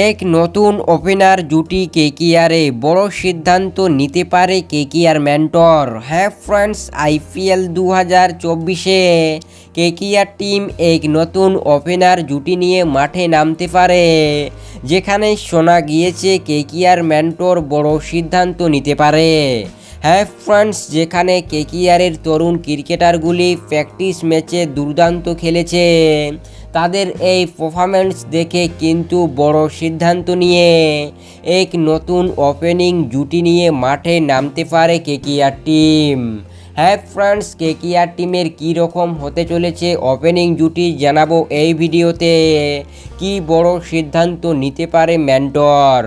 এক নতুন ওপেনার জুটি কেকিআরে বড় সিদ্ধান্ত নিতে পারে কেকিআর মেন্টর। হ্যাঁ ফ্রেন্ডস, আইপিএল দু হাজার চব্বিশে কেকিআর টিম এক নতুন ওপেনার জুটি নিয়ে মাঠে নামতে পারে, যেখানে শোনা গিয়েছে কেকিআর মেন্টর বড় সিদ্ধান্ত নিতে পারে। হ্যাঁ ফ্রেন্ডস, যেখানে কেকিআরের তরুণ ক্রিকেটারগুলি প্র্যাকটিস ম্যাচে দুর্দান্ত খেলেছে। তাদের এই পারফরম্যান্স দেখে কিন্তু বড় সিদ্ধান্ত নিয়ে এক নতুন ওপেনিং জুটি নিয়ে মাঠে নামতে পারে কেকিআর টিম হ্যাঁ ফ্রেন্ডস কেকিআর টিমের কী রকম হতে চলেছে ওপেনিং জুটি জানাব এই ভিডিওতে। কি বড় সিদ্ধান্ত নিতে পারে ম্যান্টর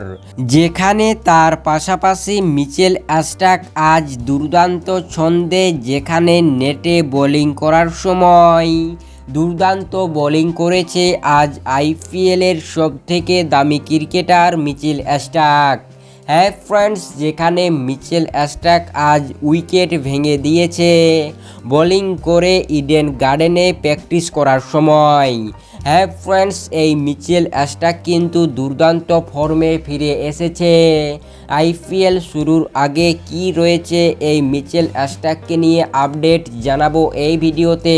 যেখানে তার পাশাপাশি মিচেল অ্যাস্টাক আজ দুর্দান্ত ছন্দে যেখানে নেটে বোলিং করার সময় দুর্দান্ত বোলিং করেছে আজ আইপিএলের সব থেকে দামি ক্রিকেটার মিচেল অ্যাস্টাক হ্যাঁ ফ্রেন্ডস, যেখানে মিচেল অ্যাস্টাক আজ উইকেট ভেঙে দিয়েছে। বোলিং করে ইডেন গার্ডেনে প্র্যাকটিস করার সময়। হ্যাঁ ফ্রেন্ডস, এই মিচেল অ্যাস্টাক কিন্তু দুর্দান্ত ফর্মে ফিরে এসেছে। আইপিএল শুরুর আগে কি রয়েছে এই মিচেল অ্যাস্টাককে নিয়ে আপডেট জানাব এই ভিডিওতে।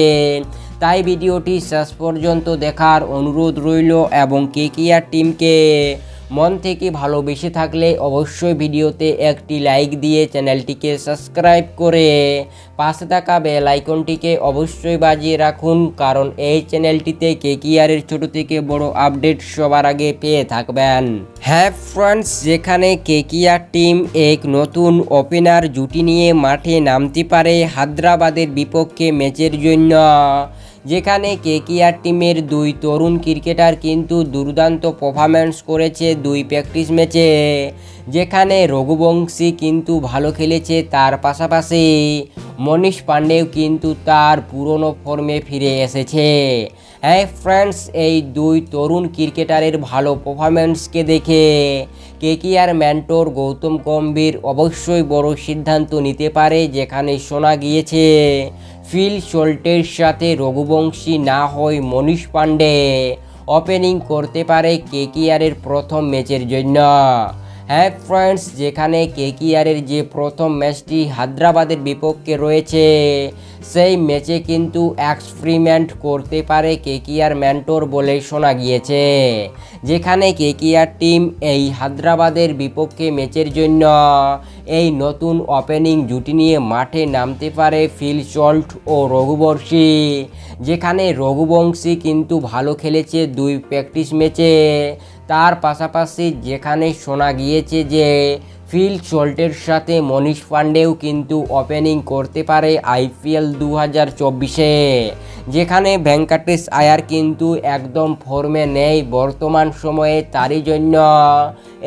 তাই ভিডিওটি শেষ পর্যন্ত দেখার অনুরোধ রইল এবং কেকিআর টিমকে মন থেকে ভালোবেসে থাকলে অবশ্যই ভিডিওতে একটি লাইক দিয়ে চ্যানেলটিকে সাবস্ক্রাইব করে পাশে থাকা বেল আইকনটিকে অবশ্যই বাজিয়ে রাখুন, কারণ এই চ্যানেলটিতে কে কেকিআরের ছোট থেকে বড় আপডেট সবার আগে পেয়ে থাকবেন। হ্যাঁ ফ্রেন্ডস, যেখানে কে কেকিআর টিম এক নতুন ওপেনার জুটি নিয়ে মাঠে নামতে পারে হায়দ্রাবাদের বিপক্ষে ম্যাচের জন্য। যেখানে কেকিআর টিমের দুই তরুণ ক্রিকেটার কিন্তু দুর্দান্ত পারফরম্যান্স করেছে দুই প্র্যাকটিস ম্যাচে যেখানে রঘুবংশী কিন্তু ভালো খেলেছে তার পাশাপাশি মনীষ পাণ্ডেও কিন্তু তার পুরনো ফর্মে ফিরে এসেছে। হ্যাঁ ফ্রেন্ডস, এই দুই তরুণ ক্রিকেটারের ভালো পারফরম্যান্সকে দেখে কেকিআর ম্যান্টোর গৌতম গম্ভীর অবশ্যই বড় সিদ্ধান্ত নিতে পারে, যেখানে শোনা গিয়েছে, ফিল শোল্টের সাথে রঘুবংশী না হয় মনীষ পাণ্ডে। ওপেনিং করতে পারে কেকিআরের প্রথম ম্যাচের জন্য। হ্যাঁ ফ্রেন্ডস, যেখানে কেকিআরের যে প্রথম ম্যাচটি হায়দ্রাবাদের বিপক্ষে রয়েছে, সেই ম্যাচে কিন্তু এক্সপেরিমেন্ট করতে পারে কেকিআর ম্যান্টোর বলে শোনা গিয়েছে। যেখানে কেকিআর টিম এই হায়দ্রাবাদের বিপক্ষে ম্যাচের জন্য এই নতুন ওপেনিং জুটি নিয়ে মাঠে নামতে পারে ফিল সল্ট ও রঘুবংশী। যেখানে রঘুবংশী কিন্তু ভালো খেলেছে দুই প্র্যাকটিস ম্যাচে তার পাশাপাশি যেখানে শোনা গিয়েছে যে ফিল সল্টের সাথে মনীষ পাণ্ডেও কিন্তু ওপেনিং করতে পারে আইপিএল দু হাজার চব্বিশে। যেখানে ভেঙ্কাটেশ আয়ার কিন্তু একদম ফর্মে নেই বর্তমান সময়ে, তারই জন্য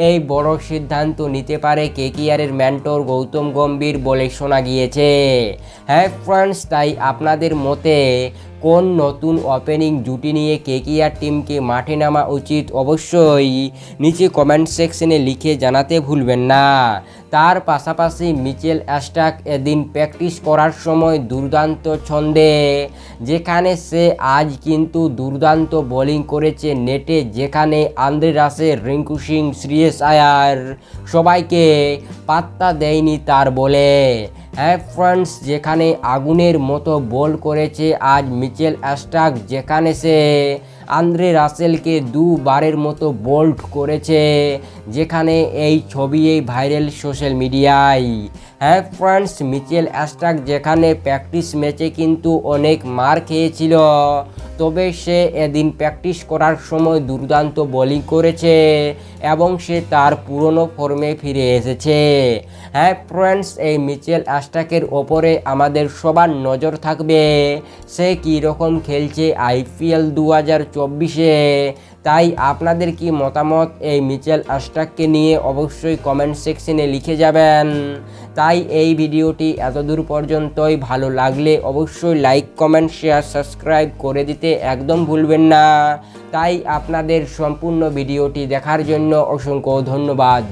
এই বড় সিদ্ধান্ত নিতে পারে কেকিআরের ম্যান্টর গৌতম গম্ভীর বলে শোনা গিয়েছে। হ্যাঁ ফ্রেন্ডস তাই আপনাদের মতে কোন নতুন ওপেনিং জুটি নিয়ে কেকিআর টিমকে মাঠে নামা উচিত? অবশ্যই নিচে কমেন্ট সেকশনে লিখে জানাতে ভুলবেন না। তার পাশাপাশি মিচেল অ্যাস্টাক এদিন প্র্যাকটিস করার সময় দুর্দান্ত ছন্দে, যেখানে সে আজ কিন্তু দুর্দান্ত বোলিং করেছে নেটে, যেখানে আন্দ্রে রাসেল রিঙ্কু সিং শ্রেয়স আয়ার সবাইকে পাত্তা দেয়নি তার বলে। ফ্রেন্ডস, যেখানে আগুনের মতো বল করেছে আজ মিচেল অ্যাস্টাক, যেখানে সে আন্দ্রে রাসেলকে দুবারের মতো বোল্ড করেছে। যেখানে এই ছবি এই ভাইরাল সোশ্যাল মিডিয়ায়। হ্যাঁ ফ্রেন্ডস মিচেল অ্যাস্টাক যেখানে প্র্যাকটিস ম্যাচে কিন্তু অনেক মার খেয়েছিল। তবে সে এদিন প্র্যাকটিস করার সময় দুর্দান্ত বোলিং করেছে এবং সে তার পুরনো ফর্মে ফিরে এসেছে। হ্যাঁ ফ্রেন্ডস এই মিচেল অ্যাস্টাকের ওপরে আমাদের সবার নজর থাকবে। সে কী রকম খেলছে আইপিএল দু হাজার চব্বিশে? তাই আপনাদের কি মতামত এই মিচেল আস্টাককে নিয়ে অবশ্যই কমেন্ট সেকশনে লিখে যাবেন। তাই এই ভিডিওটি এতদূর পর্যন্তই ভালো লাগলে অবশ্যই লাইক কমেন্ট শেয়ার সাবস্ক্রাইব করে দিতে একদম ভুলবেন না। তাই আপনাদের সম্পূর্ণ ভিডিওটি দেখার জন্য অসংখ্য ধন্যবাদ।